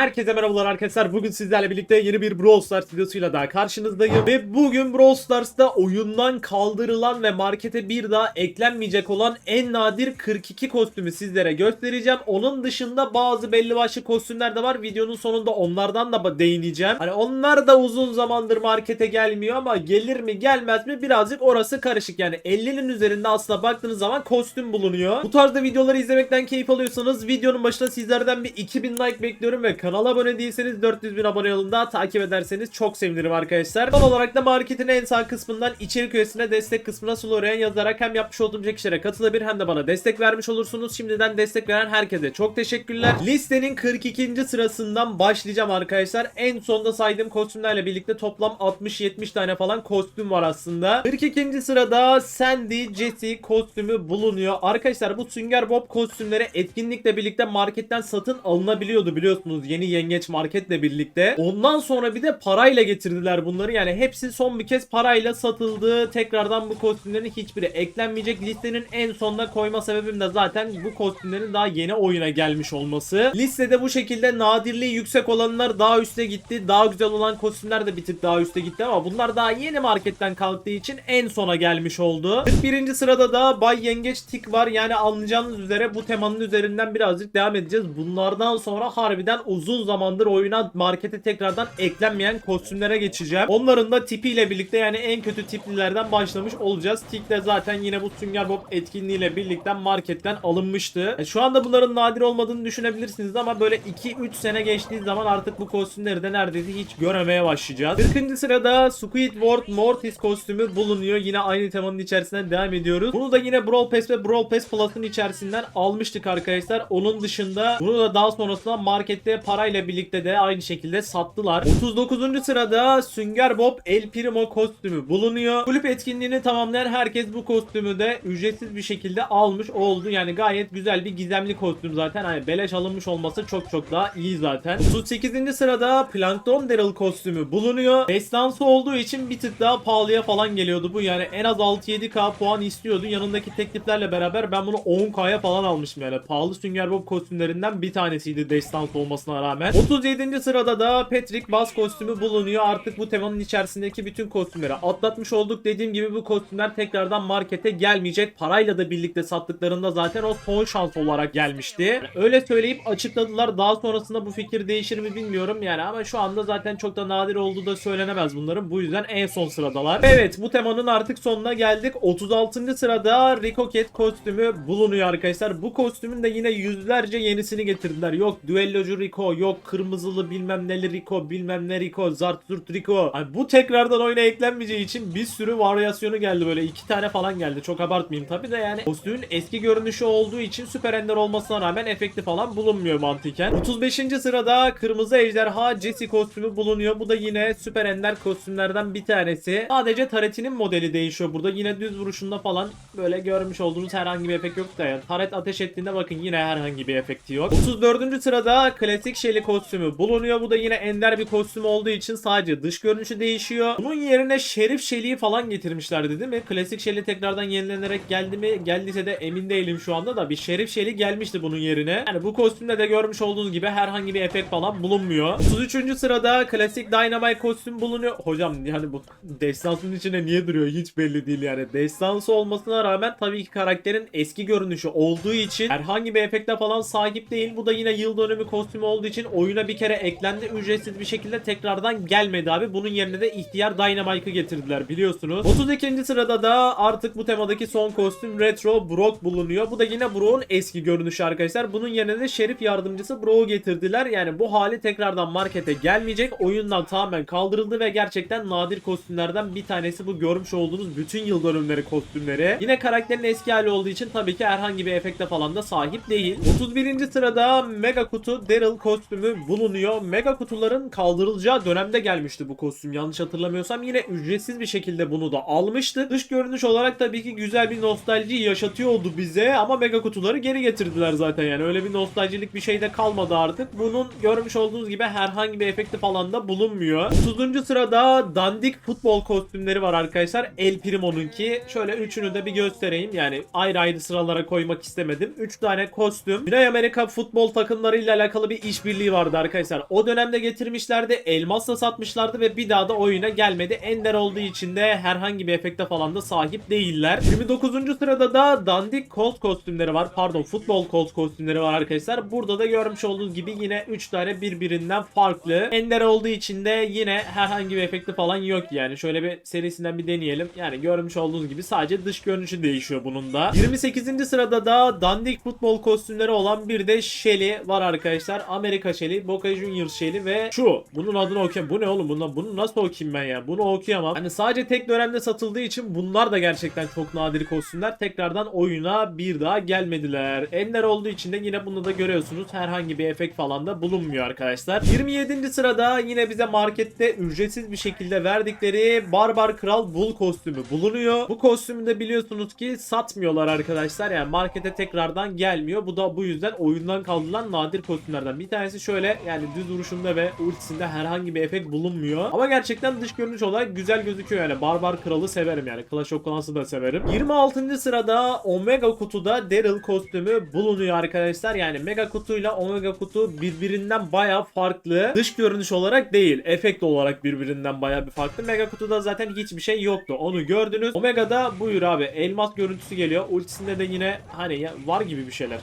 Herkese merhabalar arkadaşlar. Bugün sizlerle birlikte yeni bir Brawl Stars videosuyla daha karşınızdayım. Ve bugün Brawl Stars'ta oyundan kaldırılan ve markete bir daha eklenmeyecek olan en nadir 42 kostümü sizlere göstereceğim. Onun dışında bazı belli başlı kostümler de var. Videonun sonunda onlardan da değineceğim. Hani onlar da uzun zamandır markete gelmiyor ama gelir mi gelmez mi birazcık orası karışık. Yani 50'nin üzerinde aslında baktığınız zaman kostüm bulunuyor. Bu tarzda videoları izlemekten keyif alıyorsanız videonun başında sizlerden bir 2000 like bekliyorum ve kanala abone değilseniz 400 bin abone yolunda takip ederseniz çok sevinirim arkadaşlar. Son olarak da marketin en sağ kısmından içerik üyesine destek kısmına Slorian yazarak hem yapmış olduğum çekişlere katılabilir hem de bana destek vermiş olursunuz. Şimdiden destek veren herkese çok teşekkürler. Listenin 42. sırasından başlayacağım arkadaşlar. En sonda saydığım kostümlerle birlikte toplam 60-70 tane falan kostüm var aslında. 42. sırada Sandy Jessie kostümü bulunuyor. Arkadaşlar bu Sünger Bob kostümleri etkinlikle birlikte marketten satın alınabiliyordu biliyorsunuz yeni yengeç marketle birlikte. Ondan sonra bir de parayla getirdiler bunları. Yani hepsi son bir kez parayla satıldı. Tekrardan bu kostümlerin hiçbiri eklenmeyecek. Listenin en sonuna koyma sebebim de zaten bu kostümlerin daha yeni oyuna gelmiş olması. Listede bu şekilde nadirliği yüksek olanlar daha üste gitti. Daha güzel olan kostümler de bir tık daha üste gitti ama bunlar daha yeni marketten kalktığı için en sona gelmiş oldu. 41. sırada da Bay Yengeç Tik var. Yani anlayacağınız üzere bu temanın üzerinden birazcık devam edeceğiz. Bunlardan sonra harbiden uzun zamandır oyuna markete tekrardan eklenmeyen kostümlere geçeceğim. Onların da tipiyle birlikte yani en kötü tiplilerden başlamış olacağız. Tik de zaten yine bu Sünger Bob etkinliğiyle birlikte marketten alınmıştı. E, Şu anda bunların nadir olmadığını düşünebilirsiniz ama böyle 2-3 sene geçtiği zaman artık bu kostümleri de neredeyse hiç göremeye başlayacağız. 40. sırada Squidward Mortis kostümü bulunuyor. Yine aynı temanın içerisinden devam ediyoruz. Bunu da yine Brawl Pass ve Brawl Pass Plus'ın içerisinden almıştık arkadaşlar. Onun dışında bunu da daha sonrasında markette parayla birlikte de aynı şekilde sattılar. 39. sırada Sünger Bob El Primo kostümü bulunuyor. Kulüp etkinliğini tamamlayan herkes bu kostümü de ücretsiz bir şekilde almış oldu. Yani gayet güzel bir gizemli kostüm zaten. Hani beleş alınmış olması çok çok daha iyi zaten. 38. sırada Plankton Daryl kostümü bulunuyor. Destansı olduğu için bir tık daha pahalıya falan geliyordu bu. Yani en az 6-7k puan istiyordu. Yanındaki tekliflerle beraber ben bunu 10k'ya falan almışım yani. Pahalı Sünger Bob kostümlerinden bir tanesiydi destansı olmasına rağmen. 37. sırada da Patrick Bass kostümü bulunuyor. Artık bu temanın içerisindeki bütün kostümleri atlatmış olduk. Dediğim gibi bu kostümler tekrardan markete gelmeyecek. Parayla da birlikte sattıklarında zaten o son şans olarak gelmişti. Öyle söyleyip açıkladılar. Daha sonrasında bu fikir değişir mi bilmiyorum yani ama şu anda zaten çok da nadir olduğu da söylenemez bunların. Bu yüzden en son sıradalar. Evet bu temanın artık sonuna geldik. 36. sırada Rico Cat kostümü bulunuyor arkadaşlar. Bu kostümün de yine yüzlerce yenisini getirdiler. Yok düellocu Rico, yok kırmızılı bilmem neli Rico, bilmem ne Rico, zart zurt Rico. Hani bu tekrardan oyuna eklenmeyeceği için bir sürü varyasyonu geldi böyle. iki tane falan geldi. Çok abartmayayım tabi de yani. Kostümün eski görünüşü olduğu için süper ender olmasına rağmen efekti falan bulunmuyor mantıken. 35. sırada kırmızı ejderha Jesse kostümü bulunuyor. Bu da yine süper ender kostümlerden bir tanesi. Sadece taretinin modeli değişiyor burada. Yine düz vuruşunda falan böyle görmüş olduğunuz herhangi bir efekt yok da yani. Taret ateş ettiğinde bakın yine herhangi bir efekti yok. 34. sırada klasik Shelly kostümü bulunuyor. Bu da yine ender bir kostüm olduğu için sadece dış görünüşü değişiyor. Bunun yerine Şerif Shelly'yi falan getirmişlerdi değil mi? Klasik Shelly tekrardan yenilenerek geldi mi? Geldiyse de emin değilim şu anda da bir Şerif Shelly gelmişti bunun yerine. Yani bu kostümde de görmüş olduğunuz gibi herhangi bir efekt falan bulunmuyor. 33. sırada klasik Dynamite kostüm bulunuyor. Hocam yani bu destansın içine niye duruyor hiç belli değil yani. Destansı olmasına rağmen tabii ki karakterin eski görünüşü olduğu için herhangi bir efekte falan sahip değil. Bu da yine yıl dönümü kostümü olduğu için oyuna bir kere eklendi. Ücretsiz bir şekilde tekrardan gelmedi abi. Bunun yerine de ihtiyar Dynamite'ı getirdiler biliyorsunuz. 32. sırada da artık bu temadaki son kostüm Retro Brock bulunuyor. Bu da yine Brock'un eski görünüşü arkadaşlar. Bunun yerine de Şerif yardımcısı Brock'u getirdiler. Yani bu hali tekrardan markete gelmeyecek. Oyundan tamamen kaldırıldı ve gerçekten nadir kostümlerden bir tanesi bu görmüş olduğunuz bütün yıl dönümleri kostümleri. Yine karakterin eski hali olduğu için tabii ki herhangi bir efekte falan da sahip değil. 31. sırada Mega Kutu Daryl kostümü bulunuyor. Mega kutuların kaldırılacağı dönemde gelmişti bu kostüm. Yanlış hatırlamıyorsam yine ücretsiz bir şekilde bunu da almıştı. Dış görünüş olarak tabii ki güzel bir nostalji yaşatıyordu bize ama mega kutuları geri getirdiler zaten yani. Öyle bir nostaljilik bir şey de kalmadı artık. Bunun görmüş olduğunuz gibi herhangi bir efekti falan da bulunmuyor. 30. sırada dandik futbol kostümleri var arkadaşlar. El Primo'nunki. Şöyle üçünü de bir göstereyim. Yani ayrı ayrı sıralara koymak istemedim. 3 tane kostüm. Güney Amerika futbol takımlarıyla alakalı bir işbirliği işbirliği vardı arkadaşlar. O dönemde getirmişlerdi. Elmasla satmışlardı ve bir daha da oyuna gelmedi. Ender olduğu için de herhangi bir efekte falan da sahip değiller. 29. sırada da dandik Colt kostümleri var. Pardon futbol Colt kostümleri var arkadaşlar. Burada da görmüş olduğunuz gibi yine 3 tane birbirinden farklı. Ender olduğu için de yine herhangi bir efekti falan yok yani. Şöyle bir serisinden bir deneyelim. Yani görmüş olduğunuz gibi sadece dış görünüşü değişiyor bunun da. 28. sırada da dandik futbol kostümleri olan bir de Shelly var arkadaşlar. Amerika Shelly, Boca Juniors Shelly ve şu. Bunun adını okuyayım. Bu ne oğlum? Bundan, bunu nasıl okuyayım ben ya? Bunu okuyamam. Hani sadece tek dönemde satıldığı için bunlar da gerçekten çok nadir kostümler. Tekrardan oyuna bir daha gelmediler. Ender olduğu için de yine bunu da görüyorsunuz. Herhangi bir efekt falan da bulunmuyor arkadaşlar. 27. sırada yine bize markette ücretsiz bir şekilde verdikleri Barbar Kral Bull kostümü bulunuyor. Bu kostümü de biliyorsunuz ki satmıyorlar arkadaşlar. Yani markete tekrardan gelmiyor. Bu da bu yüzden oyundan kaldırılan nadir kostümlerden. Bir tanesi şöyle yani düz vuruşunda ve ultisinde herhangi bir efekt bulunmuyor. Ama gerçekten dış görünüş olarak güzel gözüküyor yani. Barbar Kral'ı severim yani. Clash of Clans'ı da severim. 26. sırada Omega kutuda Daryl kostümü bulunuyor arkadaşlar. Yani Mega kutuyla Omega kutu birbirinden baya farklı. Dış görünüş olarak değil. Efekt olarak birbirinden baya bir farklı. Mega kutuda zaten hiçbir şey yoktu. Onu gördünüz. Omega'da buyur abi. Elmas görüntüsü geliyor. Ultisinde de yine hani var gibi bir şeyler.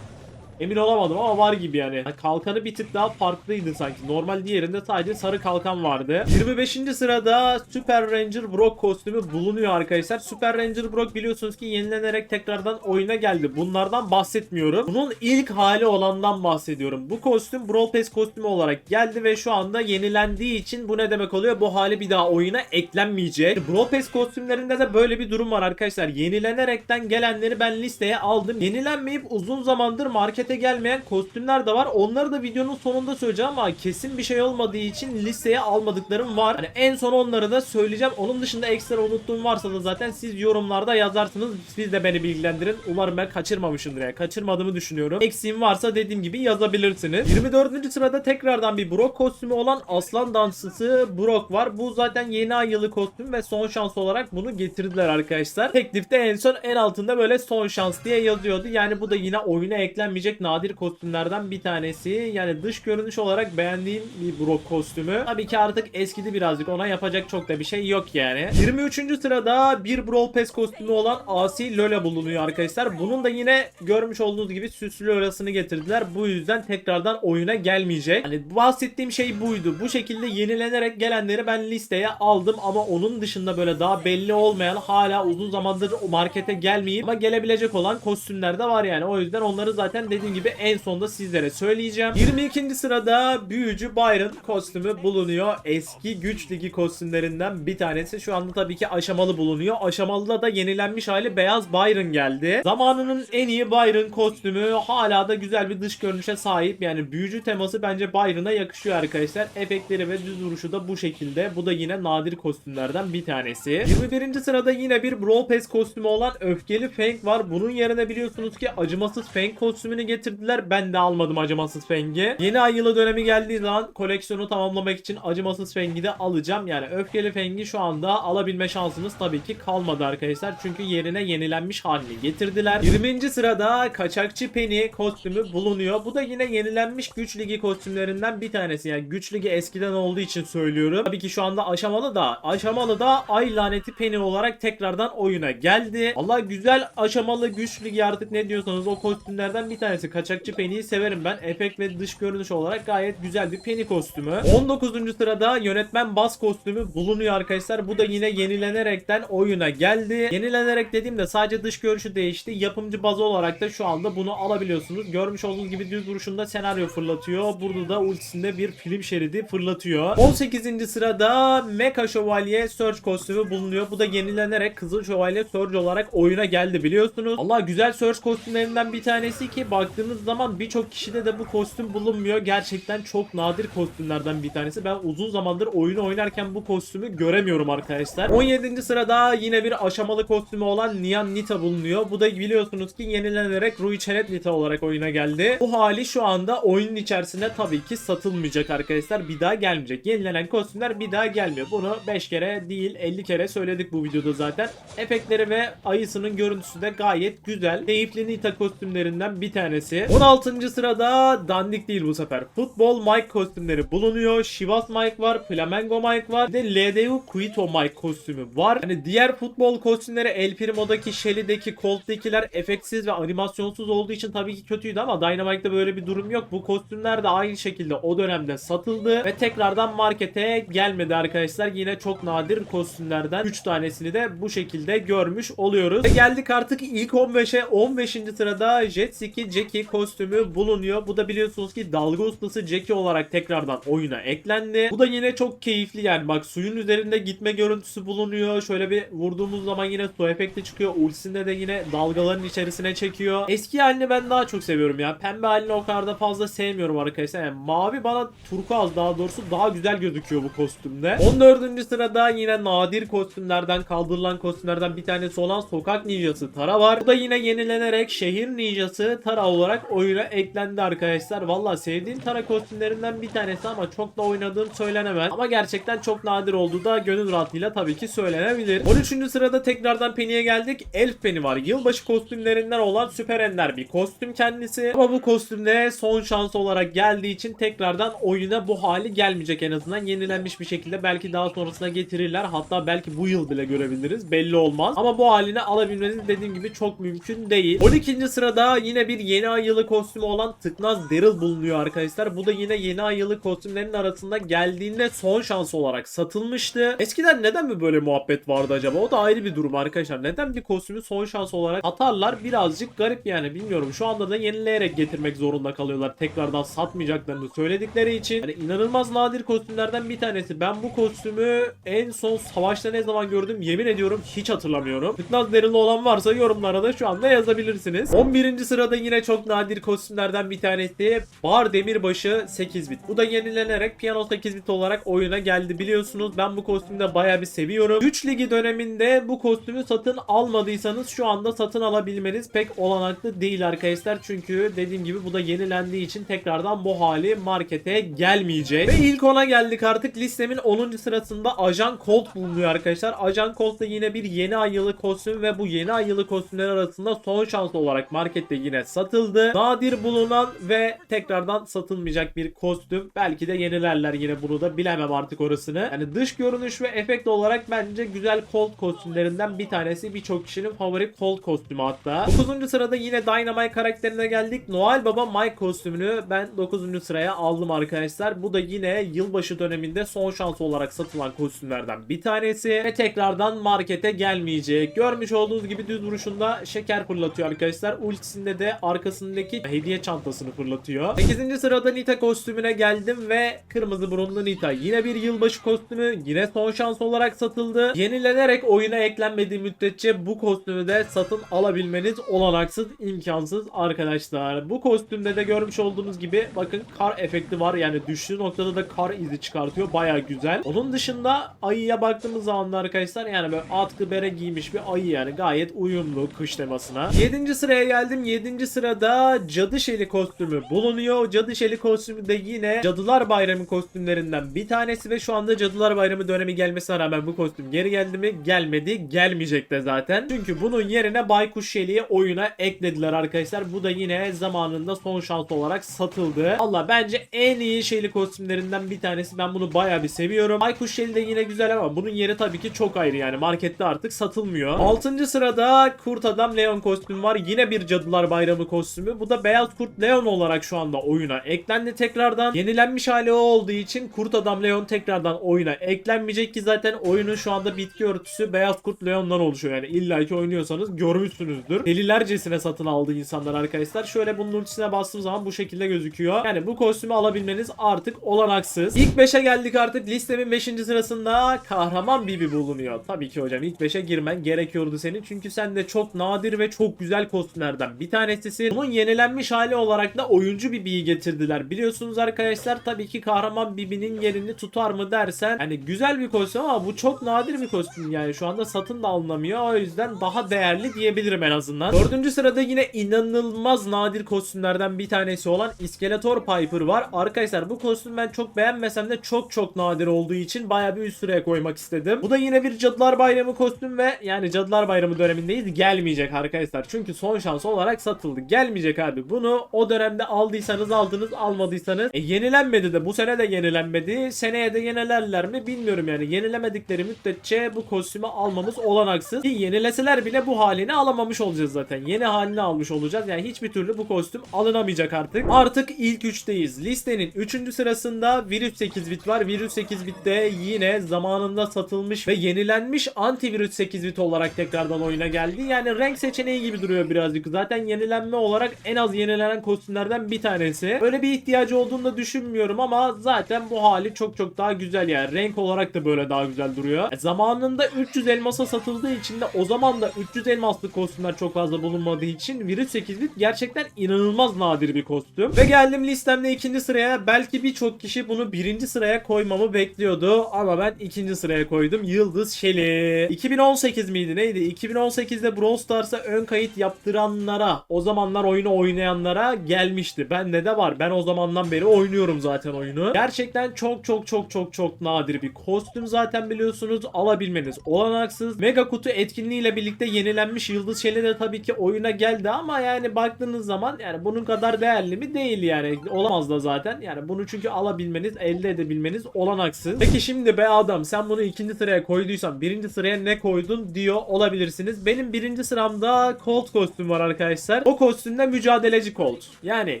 Emin olamadım ama var gibi yani. Kalkanı bir tık daha farklıydı sanki. Normal diğerinde sadece sarı kalkan vardı. 25. sırada Super Ranger Brock kostümü bulunuyor arkadaşlar. Super Ranger Brock biliyorsunuz ki yenilenerek tekrardan oyuna geldi. Bunlardan bahsetmiyorum. Bunun ilk hali olandan bahsediyorum. Bu kostüm Brawl Pass kostümü olarak geldi ve şu anda yenilendiği için bu ne demek oluyor? Bu hali bir daha oyuna eklenmeyecek. Brawl Pass kostümlerinde de böyle bir durum var arkadaşlar. Yenilenerekten gelenleri ben listeye aldım. Yenilenmeyip uzun zamandır markete gelmeyen kostümler de var. Onları da videonun sonunda söyleyeceğim ama kesin bir şey olmadığı için listeye almadıklarım var. Hani en son onları da söyleyeceğim. Onun dışında ekstra unuttuğum varsa da zaten siz yorumlarda yazarsınız. Siz de beni bilgilendirin. Umarım ben kaçırmamışımdır ya. Kaçırmadığımı düşünüyorum. Eksiğim varsa dediğim gibi yazabilirsiniz. 24. sırada tekrardan bir Brock kostümü olan Aslan Dansçısı Brock var. Bu zaten yeni ay yılı kostüm ve son şans olarak bunu getirdiler arkadaşlar. Teklifte en son en altında böyle son şans diye yazıyordu. Yani bu da yine oyuna eklenmeyecek nadir kostümlerden bir tanesi. Yani dış görünüş olarak beğendiğim bir Brock kostümü. Tabii ki artık eskidi birazcık. Ona yapacak çok da bir şey yok yani. 23. sırada bir Brawl Pass kostümü olan Asi Lola bulunuyor arkadaşlar. Bunun da yine görmüş olduğunuz gibi süslü Lola'sını getirdiler. Bu yüzden tekrardan oyuna gelmeyecek. Hani bahsettiğim şey buydu. Bu şekilde yenilenerek gelenleri ben listeye aldım ama onun dışında böyle daha belli olmayan hala uzun zamandır markete gelmeyip ama gelebilecek olan kostümler de var yani. O yüzden onları zaten dediğim gibi en sonda sizlere söyleyeceğim. 22. sırada büyücü Byron kostümü bulunuyor. Eski güç ligi kostümlerinden bir tanesi. Şu anda tabii ki aşamalı bulunuyor. Aşamalıda da yenilenmiş hali beyaz Byron geldi. Zamanının en iyi Byron kostümü hala da güzel bir dış görünüşe sahip. Yani büyücü teması bence Byron'a yakışıyor arkadaşlar. Efektleri ve düz duruşu da bu şekilde. Bu da yine nadir kostümlerden bir tanesi. 21. sırada yine bir Brawl Pass kostümü olan Öfkeli Fang var. Bunun yerine biliyorsunuz ki acımasız Fang kostümünü getirdiler. Ben de almadım acımasız Fang'i. Yeni ay yılı dönemi geldiği zaman koleksiyonu tamamlamak için acımasız Fang'i de alacağım. Yani Öfkeli Fang'i şu anda alabilme şansınız tabii ki kalmadı arkadaşlar. Çünkü yerine yenilenmiş halini getirdiler. 20. sırada Kaçakçı Penny kostümü bulunuyor. Bu da yine yenilenmiş güç ligi kostümlerinden bir tanesi. Yani güç ligi eskiden olduğu için söylüyorum. Tabii ki şu anda aşamalı da aşamalı da ay laneti Penny olarak tekrardan oyuna geldi. Allah güzel aşamalı güç ligi artık ne diyorsanız o kostümlerden bir tanesi. Kaçakçı Penny'yi severim ben. Efekt ve dış görünüş olarak gayet güzel bir Penny kostümü. 19. sırada yönetmen bas kostümü bulunuyor arkadaşlar. Bu da yine yenilenerekten oyuna geldi. Yenilenerek dediğimde sadece dış görünüşü değişti. Yapımcı bazı olarak da şu anda bunu alabiliyorsunuz. Görmüş olduğunuz gibi düz vuruşunda senaryo fırlatıyor. Burada da ultisinde bir film şeridi fırlatıyor. 18. sırada Mecha Şövalye Surge kostümü bulunuyor. Bu da yenilenerek Kızıl Şövalye Surge olarak oyuna geldi biliyorsunuz. Allah güzel Surge kostümlerinden bir tanesi ki baktığınız zaman birçok kişide de bu kostüm bulunmuyor. Gerçekten çok nadir kostümlerden bir tanesi. Ben uzun zamandır oyunu oynarken bu kostümü göremiyorum arkadaşlar. 17. sırada yine bir aşamalı kostümü olan Nian Nita bulunuyor. Bu da biliyorsunuz ki yenilenerek Rui Chenet Nita olarak oyuna geldi. Bu hali şu anda oyunun içerisinde tabii ki satılmayacak arkadaşlar. Bir daha gelmeyecek. Yenilenen kostümler bir daha gelmiyor. Bunu 5 kere değil 50 kere söyledik bu videoda zaten. Efektleri ve ayısının görüntüsü de gayet güzel. Keyifli Nita kostümlerinden bir tanesi. Tanesi. 16. sırada dandik değil bu sefer. Futbol Mike kostümleri bulunuyor. Chivas Mike var. Flamengo Mike var. Bir de LDU Quito Mike kostümü var. Hani diğer futbol kostümleri El Primo'daki, Shelly'deki, Colt'takiler efektsiz ve animasyonsuz olduğu için tabii ki kötüydü ama Dynamite'da böyle bir durum yok. Bu kostümler de aynı şekilde o dönemde satıldı ve tekrardan markete gelmedi arkadaşlar. Yine çok nadir kostümlerden 3 tanesini de bu şekilde görmüş oluyoruz. Ve geldik artık ilk 15'e. 15. sırada Jet Ski Jackie kostümü bulunuyor. Bu da biliyorsunuz ki dalga ustası Jackie olarak tekrardan oyuna eklendi. Bu da yine çok keyifli yani bak suyun üzerinde gitme görüntüsü bulunuyor. Şöyle bir vurduğumuz zaman yine su efekti çıkıyor. Ultisinde de yine dalgaların içerisine çekiyor. Eski halini ben daha çok seviyorum ya. Pembe halini o kadar da fazla sevmiyorum arkadaşlar. Yani mavi bana turkuaz daha doğrusu daha güzel gözüküyor bu kostümde. 14. sırada yine nadir kostümlerden kaldırılan kostümlerden bir tanesi olan Sokak Ninjası Tara var. Bu da yine yenilenerek Şehir Ninjası Tara olarak oyuna eklendi arkadaşlar. Valla sevdiğim Tara kostümlerinden bir tanesi ama çok da oynadığım söylenemez. Ama gerçekten çok nadir olduğu da gönül rahatlığıyla tabii ki söylenebilir. 13. sırada tekrardan Penny'e geldik. Elf Penny var. Yılbaşı kostümlerinden olan süper ender bir kostüm kendisi. Ama bu kostümde son şans olarak geldiği için tekrardan oyuna bu hali gelmeyecek en azından. Yenilenmiş bir şekilde belki daha sonrasına getirirler. Hatta belki bu yıl bile görebiliriz. Belli olmaz. Ama bu halini alabilmeniz dediğim gibi çok mümkün değil. 12. sırada yine bir yeni ay yılı kostümü olan Tıknaz Daryl bulunuyor arkadaşlar. Bu da yine yeni ay yılı kostümlerinin arasında geldiğinde son şans olarak satılmıştı. Eskiden neden mi böyle muhabbet vardı acaba? O da ayrı bir durum arkadaşlar. Neden bir kostümü son şans olarak atarlar? Birazcık garip yani bilmiyorum. Şu anda da yenileyerek getirmek zorunda kalıyorlar. Tekrardan satmayacaklarını söyledikleri için. Yani inanılmaz nadir kostümlerden bir tanesi. Ben bu kostümü en son savaşta ne zaman gördüm yemin ediyorum hiç hatırlamıyorum. Tıknaz derili olan varsa yorumlara da şu anda yazabilirsiniz. 11. sırada yine çok nadir kostümlerden bir tanesi. Bar Demirbaşı 8 bit. Bu da yenilenerek piyano 8 bit olarak oyuna geldi biliyorsunuz. Ben bu kostümü de bayağı bir seviyorum. 3 ligi döneminde bu kostümü satın almadıysanız şu anda satın alabilmeniz pek olanaklı değil arkadaşlar. Çünkü dediğim gibi bu da yenilendiği için tekrardan bu hali markete gelmeyecek. Ve ilk ona geldik artık. Listemin 10. sırasında Ajan Colt bulunuyor arkadaşlar. Ajan Colt da yine bir yeni ay yılı kostüm ve bu yeni ay yılı kostümler arasında son şans olarak markette yine satıldı. Nadir bulunan ve tekrardan satılmayacak bir kostüm. Belki de yenilerler yine bunu da bilemem artık orasını. Yani dış görünüş ve efekt olarak bence güzel Colt kostümlerinden bir tanesi. Birçok kişinin favori Colt kostümü hatta. 9. sırada yine Dynamite karakterine geldik. Noel Baba Mike kostümünü ben 9. sıraya aldım arkadaşlar. Bu da yine yılbaşı döneminde son şans olarak satılan kostümlerden bir tanesi. Ve tekrardan markete gelmeyecek. Görmüş olduğunuz gibi düz vuruşunda şeker fırlatıyor arkadaşlar. Ultisinde de arkasındaki hediye çantasını fırlatıyor. 8. sırada Nita kostümüne geldim ve kırmızı burunlu Nita. Yine bir yılbaşı kostümü. Yine son şans olarak satıldı. Yenilenerek oyuna eklenmediği müddetçe bu kostümü de satın alabilmeniz olanaksız, imkansız arkadaşlar. Bu kostümde de görmüş olduğunuz gibi bakın kar efekti var. Yani düştüğü noktada da kar izi çıkartıyor. Baya güzel. Onun dışında ayıya baktığımız zaman da arkadaşlar yani böyle atkı bere giymiş bir ayı yani gayet uyumlu kış temasına. 7. sıraya geldim. 7. sırada cadı şeli kostümü bulunuyor. Cadı şeli kostümü de yine Cadılar Bayramı kostümlerinden bir tanesi ve şu anda Cadılar Bayramı dönemi gelmesine rağmen bu kostüm geri geldi mi? Gelmedi. Gelmeyecek de zaten. Çünkü bunun yerine Baykuş Şeli'yi oyuna eklediler arkadaşlar. Bu da yine zamanında son şans olarak satıldı. Allah bence en iyi Şeli kostümlerinden bir tanesi. Ben bunu bayağı bir seviyorum. Baykuş Şeli de yine güzel ama bunun yeri tabii ki çok ayrı yani. Markette artık satılmıyor. 6. sırada Kurt Adam Leon kostümü var. Yine bir Cadılar Bayramı kostümü. Bu da Beyaz Kurt Leon olarak şu anda oyuna eklendi tekrardan. Yenilenmiş hali o olduğu için Kurt Adam Leon tekrardan oyuna eklenmeyecek ki zaten oyunun şu anda bitki örtüsü Beyaz Kurt Leon'dan oluşuyor. Yani illaki oynuyorsanız görmüşsünüzdür. Delilercesine satın aldı insanlar arkadaşlar. Şöyle bunun ultisine bastığım zaman bu şekilde gözüküyor. Yani bu kostümü alabilmeniz artık olanaksız. İlk 5'e geldik artık. Listemin 5. sırasında kahraman Bibi bulunuyor. Tabii ki hocam ilk 5'e girmen gerekiyordu senin. Çünkü sen de çok nadir ve çok güzel kostümlerden bir tanesisin. Bunun yenilenmiş hali olarak da oyuncu Bibi'yi getirdiler. Biliyorsunuz arkadaşlar tabii ki kahraman Bibi'nin yerini tutar mı dersen hani güzel bir kostüm ama bu çok nadir bir kostüm yani şu anda satın da alınamıyor. O yüzden daha değerli diyebilirim en azından. Dördüncü sırada yine inanılmaz nadir kostümlerden bir tanesi olan İskeletor Piper var. Arkadaşlar bu kostüm ben çok beğenmesem de çok çok nadir olduğu için baya bir üst sıraya koymak istedim. Bu da yine bir Cadılar Bayramı kostüm ve yani Cadılar Bayramı dönemindeyiz gelmeyecek arkadaşlar. Çünkü son şans olarak satıldı. Gelmeyecek gelmeyecek abi. Bunu o dönemde aldıysanız aldınız almadıysanız e, yenilenmedi de bu sene de yenilenmedi. Seneye de yenilerler mi bilmiyorum yani. Yenilemedikleri müddetçe bu kostümü almamız olanaksız. Ki yenileseler bile bu halini alamamış olacağız zaten. Yeni halini almış olacağız. Yani hiçbir türlü bu kostüm alınamayacak artık. Artık ilk 3'teyiz. Listenin 3. sırasında Virüs 8 bit var. Virüs 8 bitte yine zamanında satılmış ve yenilenmiş antivirüs 8 bit olarak tekrardan oyuna geldi. Yani renk seçeneği gibi duruyor birazcık. Zaten yenilenme olarak en az yenilenen kostümlerden bir tanesi. Böyle bir ihtiyacı olduğunu da düşünmüyorum ama zaten bu hali çok çok daha güzel yani. Renk olarak da böyle daha güzel duruyor. E, zamanında 300 elmasa satıldığı için de o zaman da 300 elmaslı kostümler çok fazla bulunmadığı için Virüs 8 bit gerçekten inanılmaz nadir bir kostüm. Ve geldim listemde ikinci sıraya. Belki birçok kişi bunu birinci sıraya koymamı bekliyordu ama ben ikinci sıraya koydum. Yıldız Şeli. 2018 miydi neydi? 2018'de Brawl Stars'a ön kayıt yaptıranlara, o zamanlar oyunu oynayanlara gelmişti. Bende de var. Ben o zamandan beri oynuyorum zaten oyunu. Gerçekten çok çok çok çok çok nadir bir kostüm zaten biliyorsunuz. Alabilmeniz olanaksız. Mega kutu etkinliğiyle birlikte yenilenmiş Yıldız Şeli de tabii ki oyuna geldi ama yani baktığınız zaman yani bunun kadar değerli mi değil yani. Olamaz da zaten. Yani bunu çünkü alabilmeniz, elde edebilmeniz olanaksız. Peki şimdi be adam sen bunu ikinci sıraya koyduysan birinci sıraya ne koydun diyor olabilirsiniz. Benim birinci sıramda Colt kostüm var arkadaşlar. O kostümde mücadeleci Colt. Yani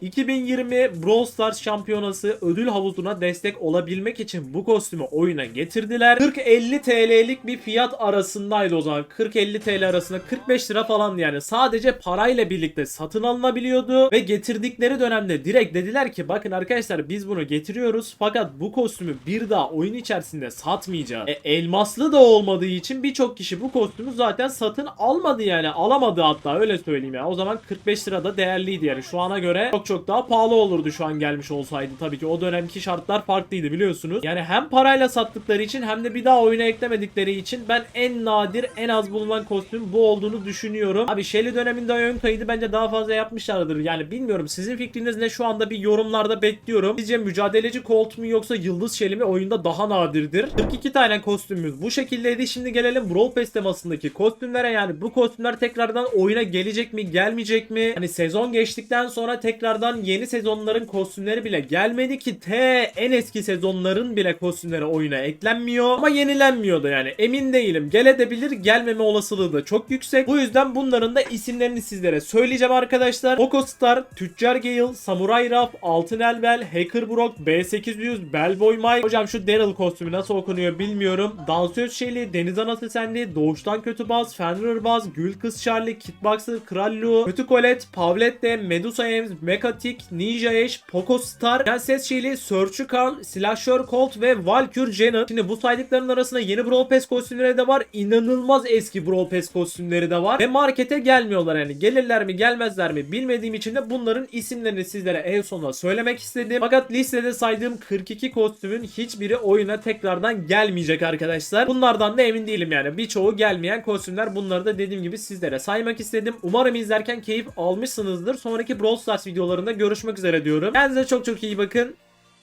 2020 Brawl Stars şampiyonası ödül havuzuna destek olabilmek için bu kostümü oyuna getirdiler. 40-50 TL'lik bir fiyat arasındaydı o zaman. 40-50 TL arasında 45 lira falan yani. Sadece parayla birlikte satın alınabiliyordu ve getirdikleri dönemde direkt dediler ki bakın arkadaşlar biz bunu getiriyoruz fakat bu kostümü bir daha oyun içerisinde satmayacağız. E, elmaslı da olmadığı için birçok kişi bu kostümü zaten satın almadı yani. Alamadı hatta öyle söyleyeyim ya. O zaman 45 lira da değerliydi yani. Şu ana göre çok çok daha pahalı olurdu şu an gelmiş olsaydı. Tabii ki o dönemki şartlar farklıydı biliyorsunuz. Yani hem parayla sattıkları için hem de bir daha oyuna eklemedikleri için ben en nadir en az bulunan kostüm bu olduğunu düşünüyorum. Abi Shelly döneminde ön kaydı bence daha fazla yapmışlardır. Yani bilmiyorum sizin fikriniz ne şu anda bir yorumlarda bekliyorum. Sizce mücadeleci Colt mu yoksa Yıldız Shelly mi oyunda daha nadirdir? 42 tane kostümümüz bu şekildeydi. Şimdi gelelim Brawl Pass temasındaki kostümlere yani bu kostümler tekrardan oyuna gelecek mi gelmeyecek mi? Hani sezon geçtikten sonra tekrardan yeni sezonların kostümleri bile gelmedi ki T en eski sezonların bile kostümleri oyuna eklenmiyor ama yenilenmiyor da yani emin değilim. Gelebilir gelmeme olasılığı da çok yüksek. Bu yüzden bunların da isimlerini sizlere söyleyeceğim arkadaşlar. Poco Star, Tüccar Gale, Samurai Raf, Altın Elbel, Hacker Brock, B800, Bellboy Mike. Hocam şu Daryl kostümü nasıl okunuyor bilmiyorum. Dansöz Shelly, Deniz Anası Sendi, Doğuştan Kötü Baz, Fenrir Baz, Gül Kız Charlie, Kitboxer, Kral Lu, Kötü Colette, Pavlette, Medusa Ems, Mekatik, Ninja Ash, Poco Star, Prenses Shelly, Searcher Carl, Slasher Colt ve Valkyr Janet. Şimdi bu saydıkların arasında yeni Brawl Pass kostümleri de var. İnanılmaz eski Brawl Pass kostümleri de var. Ve markete gelmiyorlar yani. Gelirler mi gelmezler mi bilmediğim için de bunların isimlerini sizlere en sonunda söylemek istedim. Fakat listede saydığım 42 kostümün hiçbiri oyuna tekrardan gelmeyecek arkadaşlar. Bunlardan da emin değilim yani. Birçoğu gelmeyen kostümler. Bunları da dediğim gibi sizlere saymak istedim. Umarım izlerken keyif almışsınızdır. Sonraki Brawl Stars videolarında görüşmek üzere diyorum. Kendinize çok çok iyi bakın.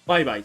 Bay bay.